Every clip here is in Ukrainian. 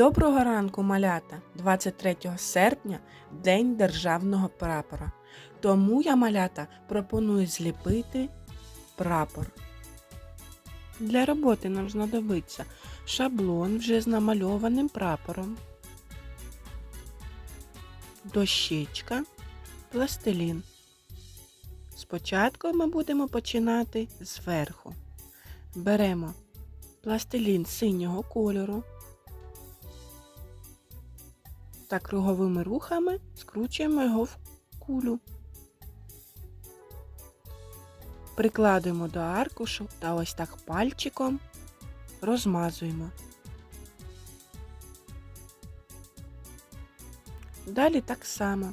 Доброго ранку, малята! 23 серпня День державного прапора. Тому я малята пропоную зліпити прапор. Для роботи нам знадобиться шаблон вже з намальованим прапором, дощечка, пластилін. Спочатку ми будемо починати зверху. Беремо пластилін синього кольору та круговими рухами скручуємо його в кулю. Прикладуємо до аркушу та ось так пальчиком розмазуємо. Далі так само.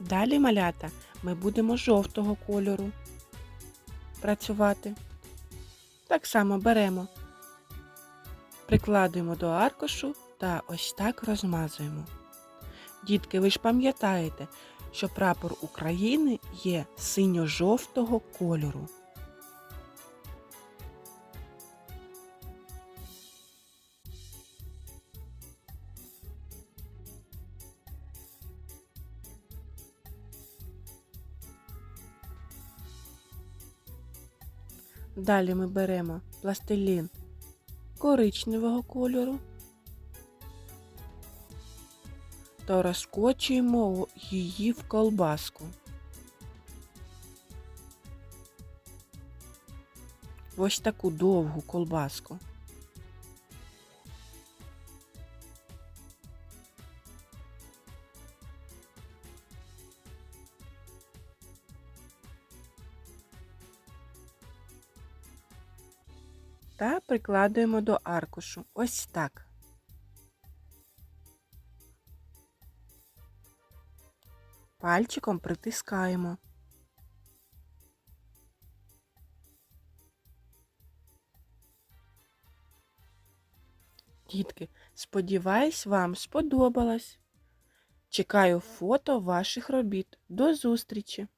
Далі малята ми будемо жовтого кольору працювати. Так само беремо, прикладуємо до аркушу та ось так розмазуємо. Дітки, ви ж пам'ятаєте, що прапор України є синьо-жовтого кольору. Далі ми беремо пластилін коричневого кольору та розкочуємо її в колбаску. Ось таку довгу колбаску. Та прикладуємо до аркушу. Ось так. Пальчиком притискаємо. Дітки, сподіваюсь, вам сподобалось. Чекаю фото ваших робіт. До зустрічі!